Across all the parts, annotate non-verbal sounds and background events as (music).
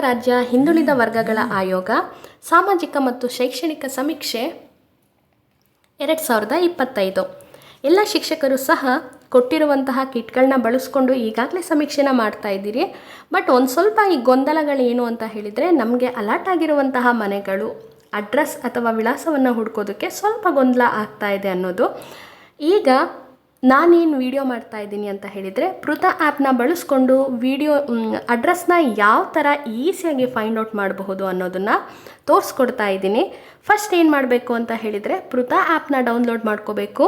ರಾಜ್ಯ ಹಿಂದುಳಿದ ವರ್ಗಗಳ ಆಯೋಗ, ಸಾಮಾಜಿಕ ಮತ್ತು ಶೈಕ್ಷಣಿಕ ಸಮೀಕ್ಷೆ ಎರಡು ಸಾವಿರದ ಇಪ್ಪತ್ತೈದು. ಎಲ್ಲ ಶಿಕ್ಷಕರು ಸಹ ಕೊಟ್ಟಿರುವಂತಹ ಕಿಟ್ಗಳನ್ನ ಬಳಸ್ಕೊಂಡು ಈಗಾಗಲೇ ಸಮೀಕ್ಷೆನ ಮಾಡ್ತಾ ಇದ್ದೀರಿ. ಬಟ್ ಒಂದು ಸ್ವಲ್ಪ ಈ ಗೊಂದಲಗಳು ಏನು ಅಂತ ಹೇಳಿದರೆ ನಮಗೆ ಅಲರ್ಟ್ ಆಗಿರುವಂತಹ ಮನೆಗಳು, ಅಡ್ರೆಸ್ ಅಥವಾ ವಿಳಾಸವನ್ನು ಹುಡ್ಕೋದಕ್ಕೆ ಸ್ವಲ್ಪ ಗೊಂದಲ ಆಗ್ತಾ ಇದೆ ಅನ್ನೋದು. ಈಗ ನಾನೇನು ವಿಡಿಯೋ ಮಾಡ್ತಾ ಇದ್ದೀನಿ ಅಂತ ಹೇಳಿದರೆ ಪೃತ ಆ್ಯಪ್ನ ಬಳಸ್ಕೊಂಡು ವಿಡಿಯೋ ಅಡ್ರೆಸ್ನ ಯಾವ ಥರ ಈಸಿಯಾಗಿ ಫೈಂಡ್ ಔಟ್ ಮಾಡಬಹುದು ಅನ್ನೋದನ್ನು ತೋರಿಸ್ಕೊಡ್ತಾ ಇದ್ದೀನಿ. ಫಸ್ಟ್ ಏನು ಮಾಡಬೇಕು ಅಂತ ಹೇಳಿದರೆ ಪೃತ ಆ್ಯಪ್ನ ಡೌನ್ಲೋಡ್ ಮಾಡ್ಕೋಬೇಕು.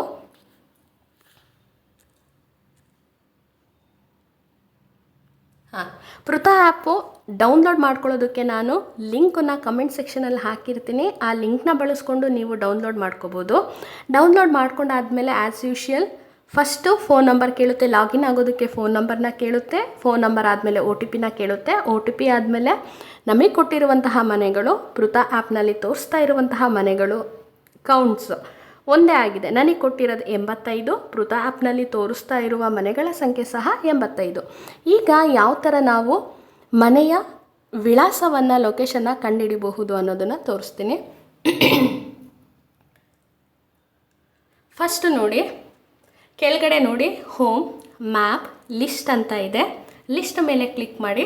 ಹಾಂ ಪೃತ ಆ್ಯಪು ಡೌನ್ಲೋಡ್ ಮಾಡ್ಕೊಳ್ಳೋದಕ್ಕೆ ನಾನು ಲಿಂಕನ್ನು ಕಮೆಂಟ್ ಸೆಕ್ಷನಲ್ಲಿ ಹಾಕಿರ್ತೀನಿ. ಆ ಲಿಂಕ್ನ ಬಳಸ್ಕೊಂಡು ನೀವು ಡೌನ್ಲೋಡ್ ಮಾಡ್ಕೋಬೋದು. Download ಮಾಡ್ಕೊಂಡಾದಮೇಲೆ as usual first phone number ಕೇಳುತ್ತೆ, ಲಾಗಿನ್ ಆಗೋದಕ್ಕೆ ಫೋನ್ ನಂಬರ್ನ ಕೇಳುತ್ತೆ, ಫೋನ್ ನಂಬರ್ ಆದಮೇಲೆ ಒ ಟಿ ಪಿನ ಕೇಳುತ್ತೆ ಒ ಟಿ ಪಿ ಆದಮೇಲೆ ನಮಗೆ ಕೊಟ್ಟಿರುವಂತಹ ಮನೆಗಳು ಮೃತ ಆ್ಯಪ್ನಲ್ಲಿ ತೋರಿಸ್ತಾ ಇರುವಂತಹ ಮನೆಗಳು, ಕೌಂಟ್ಸ್ ಒಂದೇ ಆಗಿದೆ. ನನಗೆ ಕೊಟ್ಟಿರೋದು ಎಂಬತ್ತೈದು ಮೃತ ಆ್ಯಪ್ನಲ್ಲಿ ತೋರಿಸ್ತಾ ಇರುವ ಮನೆಗಳ ಸಂಖ್ಯೆ ಸಹ ಎಂಬತ್ತೈದು. ಈಗ ಯಾವ ಥರ ನಾವು ಮನೆಯ ವಿಳಾಸವನ್ನು, ಲೊಕೇಶನ್ನ ಕಂಡುಹಿಡಿಬಹುದು ಅನ್ನೋದನ್ನು ತೋರಿಸ್ತೀನಿ. (coughs) ಫಸ್ಟ್ ನೋಡಿ ಕೆಳಗಡೆ ನೋಡಿ ಹೋಮ್ ಮ್ಯಾಪ್ ಲಿಸ್ಟ್ ಅಂತ ಇದೆ. ಲಿಸ್ಟ್ ಮೇಲೆ ಕ್ಲಿಕ್ ಮಾಡಿ.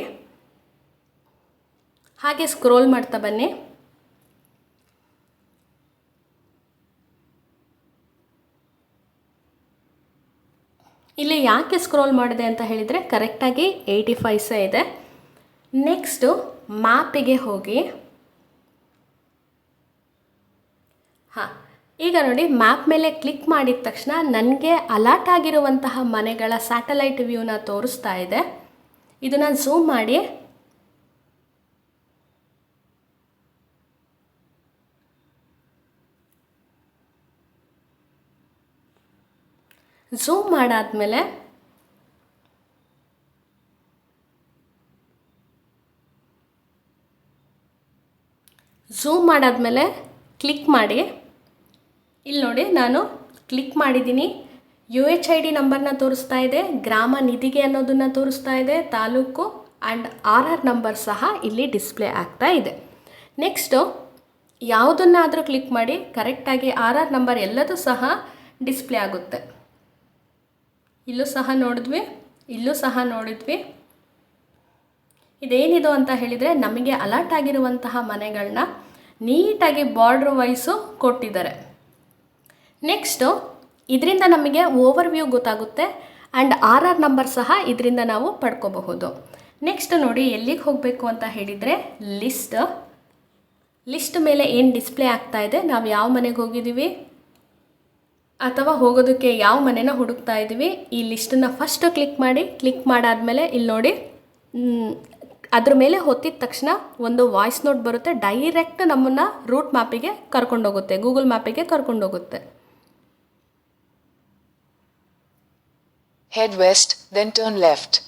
ಹಾಗೆ ಸ್ಕ್ರೋಲ್ ಮಾಡ್ತಾ ಬನ್ನಿ. ಇಲ್ಲಿ ಯಾಕೆ ಸ್ಕ್ರೋಲ್ ಮಾಡಿದೆ ಅಂತ ಹೇಳಿದರೆ ಕರೆಕ್ಟಾಗಿ ಏಯ್ಟಿ ಫೈವ್ಸೇ ಇದೆ. ನೆಕ್ಸ್ಟು ಮ್ಯಾಪಿಗೆ ಹೋಗಿ. ಹಾಂ ಈಗ ನೋಡಿ, ಮ್ಯಾಪ್ ಮೇಲೆ ಕ್ಲಿಕ್ ಮಾಡಿದ ತಕ್ಷಣ ನನಗೆ ಅಲರ್ಟ್ ಆಗಿರುವಂತಹ ಮನೆಗಳ ಸ್ಯಾಟಲೈಟ್ ವ್ಯೂನ ತೋರಿಸ್ತಾ ಇದೆ. ಇದನ್ನು ಝೂಮ್ ಮಾಡಿ. ಝೂಮ್ ಮಾಡಾದ್ಮೇಲೆ ಝೂಮ್ ಮಾಡಾದ್ಮೇಲೆ ಕ್ಲಿಕ್ ಮಾಡಿ. ಇಲ್ಲಿ ನೋಡಿ, ನಾನು ಕ್ಲಿಕ್ ಮಾಡಿದ್ದೀನಿ. ಯು ಎಚ್ ಐ ಡಿ ನಂಬರ್ನ ತೋರಿಸ್ತಾ ಇದೆ, ಗ್ರಾಮ ನಿಧಿಗೆ ಅನ್ನೋದನ್ನು ತೋರಿಸ್ತಾ ಇದೆ, taluk and R R number ಸಹ ಇಲ್ಲಿ ಡಿಸ್ಪ್ಲೇ ಆಗ್ತಾ ಇದೆ. ನೆಕ್ಸ್ಟು ಯಾವುದನ್ನಾದರೂ ಕ್ಲಿಕ್ ಮಾಡಿ ಕರೆಕ್ಟಾಗಿ ಆರ್ ಆರ್ ನಂಬರ್ ಎಲ್ಲದೂ ಸಹ ಡಿಸ್ಪ್ಲೇ ಆಗುತ್ತೆ. ಇಲ್ಲೂ ಸಹ ನೋಡಿದ್ವಿ, ಇಲ್ಲೂ ಸಹ ನೋಡಿದ್ವಿ. ಇದೇನಿದು ಅಂತ ಹೇಳಿದರೆ, ನಮಗೆ ಅಲರ್ಟ್ ಆಗಿರುವಂತಹ ಮನೆಗಳನ್ನ ನೀಟಾಗಿ ಬಾರ್ಡ್ರ್ ವೈಸು ಕೊಟ್ಟಿದ್ದಾರೆ. ನೆಕ್ಸ್ಟು ಇದರಿಂದ ನಮಗೆ ಓವರ್ ವ್ಯೂ ಗೊತ್ತಾಗುತ್ತೆ ಆ್ಯಂಡ್ ಆರ್ ಆರ್ ನಂಬರ್ ಸಹ ಇದರಿಂದ ನಾವು ಪಡ್ಕೋಬಹುದು. ನೆಕ್ಸ್ಟ್ ನೋಡಿ ಎಲ್ಲಿಗೆ ಹೋಗಬೇಕು ಅಂತ ಹೇಳಿದರೆ ಲಿಸ್ಟ್ ಲಿಸ್ಟ್ ಮೇಲೆ ಏನು ಡಿಸ್ಪ್ಲೇ ಆಗ್ತಾ ಇದೆ, ನಾವು ಯಾವ ಮನೆಗೆ ಹೋಗಿದ್ದೀವಿ? ಅಥವಾ ಹೋಗೋದಕ್ಕೆ ಯಾವ ಮನೆನ ಹುಡುಕ್ತಾ ಇದ್ದೀವಿ ಈ ಲಿಸ್ಟನ್ನು ಫಸ್ಟ್ ಕ್ಲಿಕ್ ಮಾಡಿ ಕ್ಲಿಕ್ ಮಾಡಾದಮೇಲೆ ಇಲ್ಲಿ ನೋಡಿ ಅದ್ರ ಮೇಲೆ ಹೊತ್ತಿದ ತಕ್ಷಣ ಒಂದು ವಾಯ್ಸ್ ನೋಟ್ ಬರುತ್ತೆ ಡೈರೆಕ್ಟ್ ನಮ್ಮನ್ನು ರೂಟ್ ಮ್ಯಾಪಿಗೆ ಕರ್ಕೊಂಡೋಗುತ್ತೆ ಗೂಗಲ್ ಮ್ಯಾಪಿಗೆ ಕರ್ಕೊಂಡೋಗುತ್ತೆ. Head west, then turn left.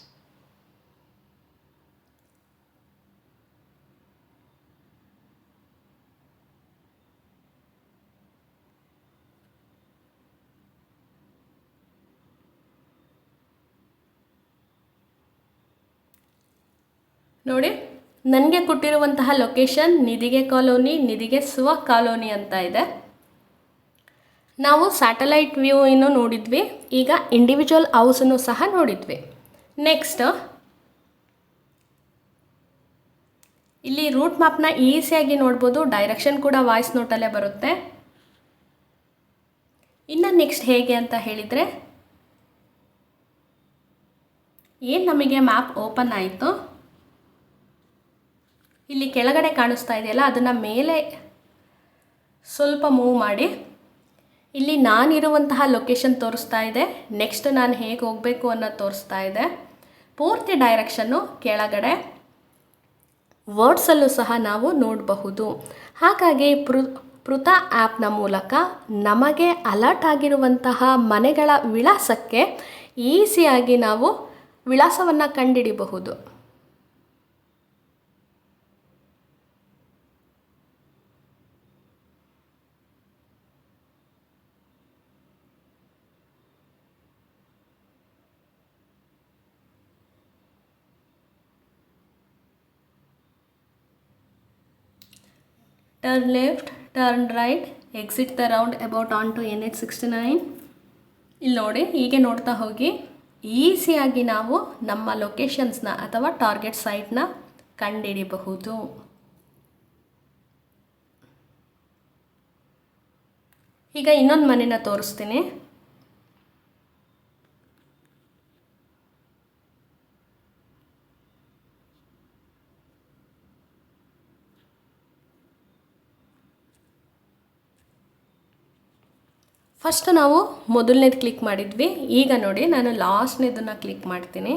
ನೋಡಿ ನನಗೆ ಕೊಟ್ಟಿರುವಂತಹ ಲೊಕೇಶನ್ ನಿಧಿಗೆ ಕಾಲೋನಿ ನಿಧಿಗೆ ಸ್ವ ಕಾಲೋನಿ ಅಂತ ಇದೆ ನಾವು ಸ್ಯಾಟಲೈಟ್ ವ್ಯೂ ಏನು ನೋಡಿದ್ವಿ, ಈಗ ಇಂಡಿವಿಜುವಲ್ ಹೌಸನ್ನು ಸಹ ನೋಡಿದ್ವಿ. ನೆಕ್ಸ್ಟ್ ಇಲ್ಲಿ ರೂಟ್ ಮ್ಯಾಪ್ನ ಈಸಿಯಾಗಿ ನೋಡ್ಬೋದು, ಡೈರೆಕ್ಷನ್ ಕೂಡ ವಾಯ್ಸ್ ನೋಟಲ್ಲೇ ಬರುತ್ತೆ. ಇನ್ನು ನೆಕ್ಸ್ಟ್ ಹೇಗೆ ಅಂತ ಹೇಳಿದರೆ, ಏನು ನಮಗೆ ಮ್ಯಾಪ್ ಓಪನ್ ಆಯಿತು? ಇಲ್ಲಿ ಕೆಳಗಡೆ ಕಾಣಿಸ್ತಾ ಇದೆಯಲ್ಲ, ಅದನ್ನು ಮೇಲೆ ಸ್ವಲ್ಪ ಮೂವ್ ಮಾಡಿ. ಇಲ್ಲಿ ನಾನಿರುವಂತಹ ಲೊಕೇಶನ್ ತೋರಿಸ್ತಾ ಇದೆ. ನೆಕ್ಸ್ಟ್ ನಾನು ಹೇಗೆ ಹೋಗಬೇಕು ಅನ್ನೋದು ತೋರಿಸ್ತಾ ಇದೆ. ಪೂರ್ತಿ ಡೈರೆಕ್ಷನ್ನು ಕೆಳಗಡೆ. ವರ್ಡ್ಸಲ್ಲೂ ಸಹ ನಾವು ನೋಡಬಹುದು. ಹಾಗಾಗಿ ಪೃ ಪೃತ ಆ್ಯಪ್ನ ಮೂಲಕ ನಮಗೆ ಅಲರ್ಟ್ ಆಗಿರುವಂತಹ ಮನೆಗಳ ವಿಳಾಸಕ್ಕೆ ಈಸಿಯಾಗಿ ನಾವು ವಿಳಾಸವನ್ನು ಕಂಡುಹಿಡಿಬಹುದು turn left turn right exit the round about on to N H sixty nine ಇಲ್ಲಿ ನೋಡಿ ಹೀಗೆ ನೋಡ್ತಾ ಹೋಗಿ. ಈಸಿಯಾಗಿ ನಾವು ನಮ್ಮ ಲೊಕೇಶನ್ಸ್ನ ಅಥವಾ ಟಾರ್ಗೆಟ್ ಸೈಟ್ನ ಕಂಡುಹಿಡಿಯಬಹುದು ಈಗ ಇನ್ನೊಂದು ಮನೆನ ತೋರಿಸ್ತೀನಿ. ಫಸ್ಟ್ ನಾವು ಮೊದಲನೇದು ಕ್ಲಿಕ್ ಮಾಡಿದ್ವಿ ಈಗ ನೋಡಿ ನಾನು ಲಾಸ್ಟ್ನೇದನ್ನು ಕ್ಲಿಕ್ ಮಾಡ್ತೀನಿ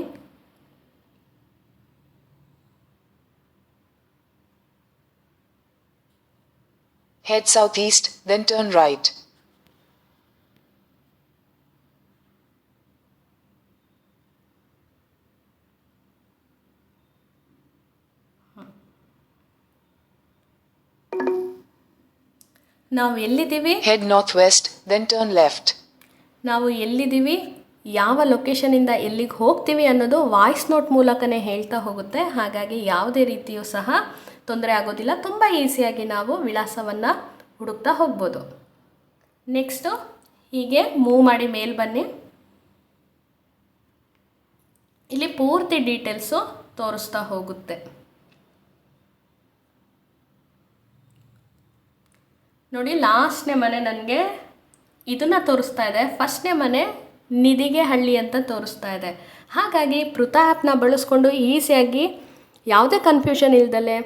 Head southeast, then turn right. ನಾವು ಎಲ್ಲಿದ್ದೀವಿ? Head north west then turn left ನಾವು ಎಲ್ಲಿದ್ದೀವಿ? ಯಾವ ಲೊಕೇಶನಿಂದ ಎಲ್ಲಿಗೆ ಹೋಗ್ತೀವಿ ಅನ್ನೋದು ವಾಯ್ಸ್ ನೋಟ್ ಮೂಲಕನೇ ಹೇಳ್ತಾ ಹೋಗುತ್ತೆ. ಹಾಗಾಗಿ ಯಾವುದೇ ರೀತಿಯೂ ಸಹ ತೊಂದರೆ ಆಗೋದಿಲ್ಲ. ತುಂಬ ಈಸಿಯಾಗಿ ನಾವು ವಿಳಾಸವನ್ನು ಹುಡುಕ್ತಾ ಹೋಗ್ಬೋದು. ನೆಕ್ಸ್ಟು ಹೀಗೆ ಮೂವ್ ಮಾಡಿ ಮೇಲ್ ಬನ್ನಿ. ಇಲ್ಲಿ ಪೂರ್ತಿ ಡೀಟೇಲ್ಸು ತೋರಿಸ್ತಾ ಹೋಗುತ್ತೆ. ನೋಡಿ ಲಾಸ್ಟ್ನೇ ಮನೆ ನನಗೆ ಇದನ್ನು ತೋರಿಸ್ತಾ ಇದೆ. ಫಸ್ಟ್ನೇ ಮನೆ ನಿಧಿಗೆ ಹಳ್ಳಿ ಅಂತ ತೋರಿಸ್ತಾ ಇದೆ. ಹಾಗಾಗಿ ಪೃಥ ಆ್ಯಪ್ನ ಬಳಸ್ಕೊಂಡು ಈಸಿಯಾಗಿ ಯಾವುದೇ ಕನ್ಫ್ಯೂಷನ್ ಇಲ್ದಲೆ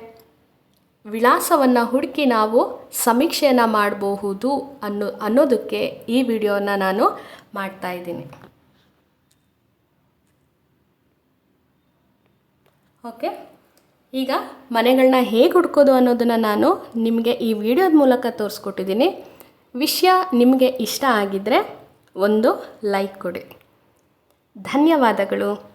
ವಿಳಾಸವನ್ನು ಹುಡುಕಿ ನಾವು ಸಮೀಕ್ಷೆಯನ್ನು ಮಾಡಬಹುದು ಅನ್ನೋ, ಅನ್ನೋದಕ್ಕೆ ಈ ವಿಡಿಯೋನ ನಾನು ಮಾಡ್ತಾ ಇದ್ದೀನಿ. ಓಕೆ ಈಗ ಮನೆಗಳನ್ನ ಹೇಗೆ ಹುಡ್ಕೋದು ಅನ್ನೋದನ್ನು ನಾನು ನಿಮಗೆ ಈ ವಿಡಿಯೋದ ಮೂಲಕ ತೋರಿಸ್ಕೊಟ್ಟಿದ್ದೀನಿ. ವಿಷಯ ನಿಮಗೆ ಇಷ್ಟ ಆಗಿದ್ದರೆ ಒಂದು ಲೈಕ್ ಕೊಡಿ. ಧನ್ಯವಾದಗಳು.